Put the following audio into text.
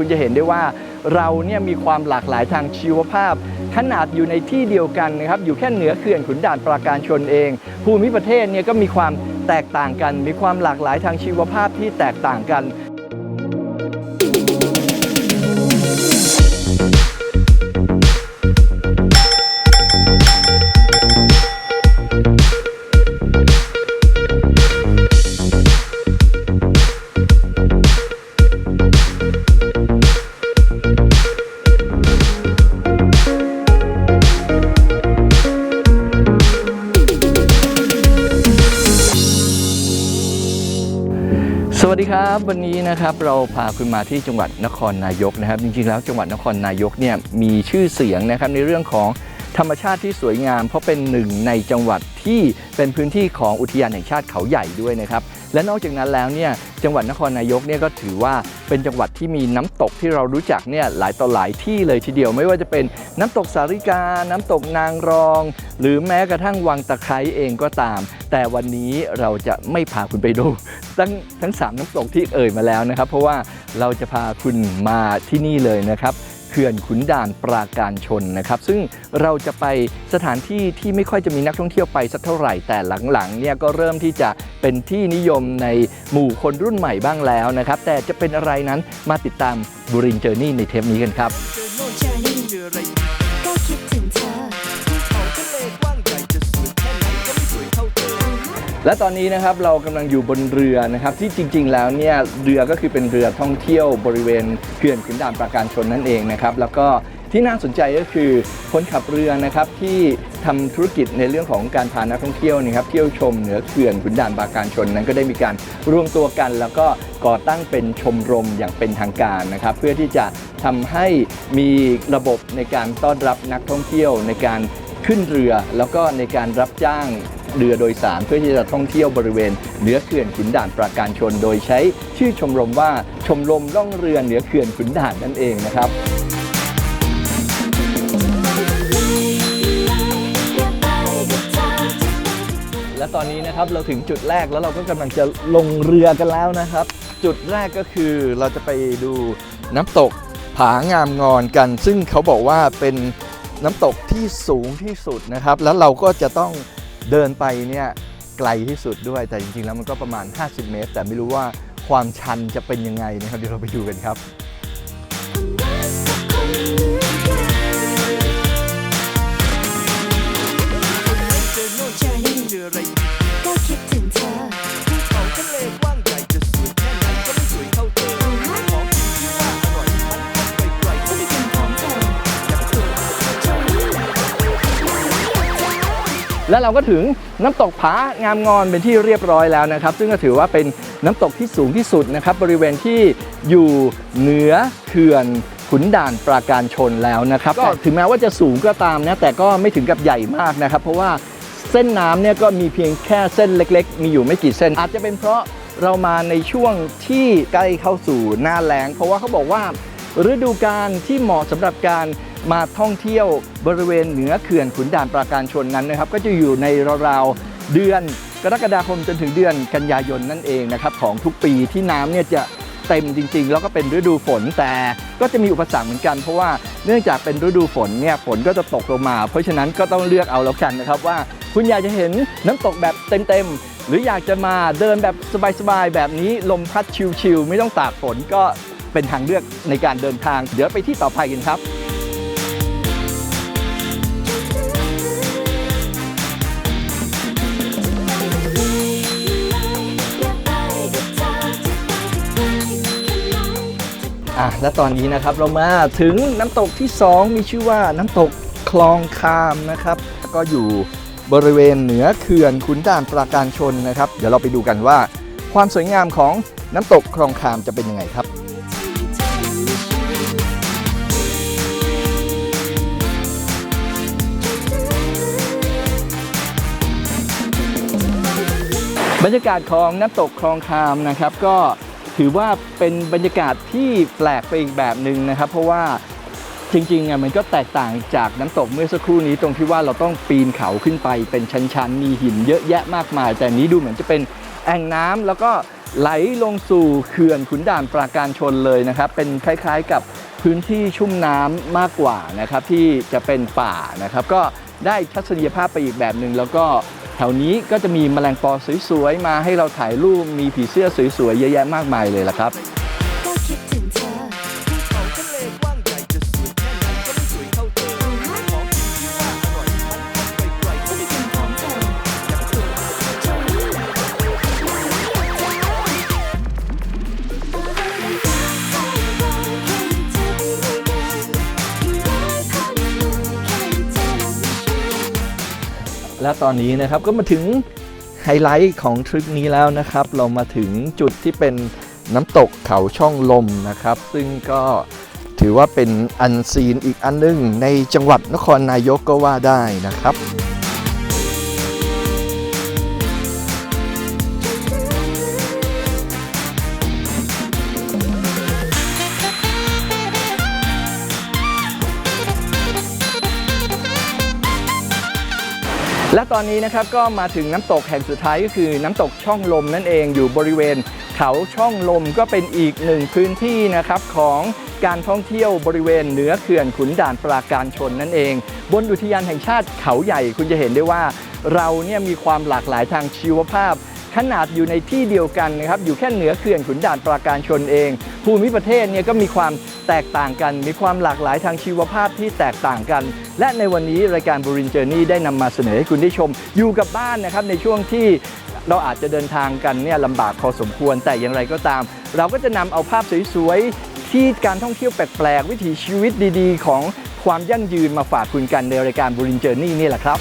คุณจะเห็นได้ว่าเราเนี่ยมีความหลากหลายทางชีวภาพ ขนาดอยู่ในที่เดียวกันนะครับอยู่แค่เหนือเขื่อนขุนด่านปราการชนเอง ภูมิประเทศเนี่ยก็มีความแตกต่างกัน มีความหลากหลายทางชีวภาพที่แตกต่างกัน สวัสดีครับวันนี้นะครับเราพาคุณมาที่จังหวัดนครนายกนะครับ จริงๆแล้วจังหวัดนครนายกเนี่ยมีชื่อเสียงนะครับในเรื่องของธรรมชาติที่สวยงาม เพราะเป็นหนึ่งในจังหวัดที่เป็นพื้นที่ของอุทยานแห่งชาติเขาใหญ่ด้วยนะครับและนอกจากนั้นแล้วเนี่ยจังหวัดนครนายกเนี่ยก็ถือว่าเป็นจังหวัดที่มีน้ำตกที่เรารู้จักเนี่ยหลายต่อหลายที่เลยทีเดียว ไม่ว่าจะเป็นน้ำตกสาริกา น้ำตกนางรอง หรือแม้กระทั่งวังตะไคร้เองก็ตาม แต่วันนี้เราจะไม่พาคุณไปดู ทั้งทั้งสามน้ำตกที่เอ่ยมาแล้วนะครับ เพราะว่าเราจะพาคุณมาที่นี่เลยนะครับเขื่อนขุนด่านปราการชนนะครับ ซึ่งเราจะไปสถานที่ที่ไม่ค่อยจะมีนักท่องเที่ยวไปสักเท่าไหร่แต่หลังๆเนี่ยก็เริ่มที่จะเป็นที่นิยมในหมู่คนรุ่นใหม่บ้างแล้วนะครับ แต่จะเป็นอะไรนั้นมาติดตามบุรินเจอร์นี่ในเทปนี้กันครับ และตอนนี้นะครับเรากำลังอยู่บนเรือนะครับที่จริง ๆ แล้วเนี่ยเรือก็คือเป็นเรือท่องเที่ยวบริเวณเขื่อนขุนด่านปราการชนนั่นเองนะครับแล้วก็ที่น่าสนใจก็คือคนขับเรือนะครับที่ทำธุรกิจในเรื่องของการพานักท่องเที่ยวนะครับเที่ยวชมเหนือเขื่อนขุนด่านปราการชนนั้นก็ได้มีการรวมตัวกัน แล้วก็ก่อตั้งเป็นชมรมอย่างเป็นทางการนะครับเพื่อที่จะทำให้มีระบบในการต้อนรับนักท่องเที่ยวในการขึ้นเรือ แล้วก็ในการรับจ้าง เรือโดยสารเพื่อที่จะท่องเที่ยวบริเวณเหนือเขื่อนขุนด่านปราการชน โดยใช้ชื่อชมรมว่าชมรมล่องเรือเหนือเขื่อนขุนด่านนั่นเองนะครับ และตอนนี้นะครับเราถึงจุดแรกแล้วเราก็กำลังจะลงเรือกันแล้วนะครับ จุดแรกก็คือเราจะไปดูน้ำตกผางามงอนกัน ซึ่งเขาบอกว่าเป็นน้ำตกที่สูงที่สุดนะครับ แล้วเราก็จะต้อง เดินไปเนี่ยไกลที่สุดด้วยแต่จริงๆ แล้วมันก็ประมาณ 50 เมตร แต่ไม่รู้ว่าความชันจะเป็นยังไงนะครับเดี๋ยวเราไปดูกันครับอะไร และเราก็ถึงน้ำตกผางามงอนเป็นที่เรียบร้อยแล้วนะครับ ซึ่งก็ถือว่าเป็นน้ำตกที่สูงที่สุดนะครับบริเวณที่อยู่เหนือเขื่อนขุนด่านปราการชนแล้วนะครับก็ถึงแม้ว่าจะสูงก็ตามนะแต่ก็ไม่ถึงกับใหญ่มากนะครับ เพราะว่าเส้นน้ำเนี่ยก็มีเพียงแค่เส้นเล็ก ๆ มีอยู่ไม่กี่เส้น อาจจะเป็นเพราะเรามาในช่วงที่ใกล้เข้าสู่หน้าแล้ง เพราะว่าเขาบอกว่าฤดูกาลที่เหมาะสำหรับการ มาท่องเที่ยวบริเวณเหนือเขื่อนขุนด่านปราการชนนั้นนะครับ ก็จะอยู่ในราวๆเดือนกรกฎาคมจนถึงเดือนกันยายนนั่นเองนะครับของทุกปีที่น้ำเนี่ยจะเต็มจริง ๆ แล้วก็เป็นฤดูฝนแต่ก็จะมีอุปสรรคเหมือนกัน เพราะว่าเนื่องจากเป็นฤดูฝนเนี่ยฝนก็จะตกลงมา เพราะฉะนั้นก็ต้องเลือกเอาแล้วกันนะครับว่าคุณอยากจะเห็นน้ำตกแบบเต็มๆหรืออยากจะมาเดินแบบสบายๆแบบนี้ลมพัดชิลๆไม่ต้องตากฝนก็เป็นทางเลือกในการเดินทาง เดี๋ยวไปที่ต่อไปกันครับ อะและตอนนี้นะครับเรามาถึงน้ำตกที่ 2 มีชื่อว่าน้ำตกคลองคามนะครับ ก็อยู่บริเวณเหนือเขื่อนขุนด่านปราการชนนะครับ เดี๋ยวเราไปดูกันว่า ความสวยงามของน้ำตกคลองคามจะเป็นยังไงครับบรรยากาศของน้ำตกคลองคามนะครับ ก็ ถือว่าเป็นบรรยากาศที่แปลกไปอีกแบบหนึ่งนะครับ เพราะว่าจริงๆอะมันก็แตกต่างจากน้ำตกเมื่อสักครู่นี้ตรงที่ว่าเราต้องปีนเขาขึ้นไปเป็นชั้นๆ มีหินเยอะแยะมากมาย แต่นี้ดูเหมือนจะเป็นแอ่งน้ำแล้วก็ไหลลงสู่เขื่อนขุนด่านปราการชนเลยนะครับ เป็นคล้ายๆกับพื้นที่ชุ่มน้ำมากกว่านะครับที่จะเป็นป่านะครับ ก็ได้ทัศนียภาพไปอีกแบบหนึ่งแล้วก็ แถวนี้ก็จะมีแมลงปอสวยๆ มาให้เราถ่ายรูปมีผีเสื้อสวยๆ เยอะแยะมากมายเลยล่ะครับ และตอนนี้นะครับก็มาถึงไฮไลท์ของทริปนี้แล้วนะครับ เรามาถึงจุดที่เป็นน้ำตกเขาช่องลมนะครับ ซึ่งก็ถือว่าเป็นอันซีนอีกอันหนึงในจังหวัดนครนายกก็ว่าได้นะครับ และตอนนี้นะครับก็มาถึงน้ำตกแห่งสุดท้ายก็คือน้ำตกช่องลมนั่นเองอยู่บริเวณเขาช่องลมก็เป็นอีกหนึ่งพื้นที่นะครับของการท่องเที่ยวบริเวณเหนือเขื่อนขุนด่านปราการชนนั่นเอง บนอุทยานแห่งชาติเขาใหญ่คุณจะเห็นได้ว่า เราเนี่ยมีความหลากหลายทางชีวภาพ ขนาดอยู่ในที่เดียวกันนะครับอยู่แค่เหนือเขื่อนขุนด่านปราการชนเอง ภูมิประเทศเนี่ยก็มีความ แตกต่างกัน มีความหลากหลายทางชีวภาพที่แตกต่างกัน และในวันนี้รายการบรินเจอร์นี่ได้นำมาเสนอให้คุณได้ชม อยู่กับบ้านนะครับในช่วงที่เราอาจจะเดินทางกันเนี่ยลำบากพอสมควรแต่อย่างไรก็ตาม เราก็จะนำเอาภาพสวยๆที่การท่องเที่ยวแปลกๆ วิถีชีวิตดีๆ ของความยั่งยืนมาฝากคุณกันในรายการบรินเจอร์นี่นี่แหละครับ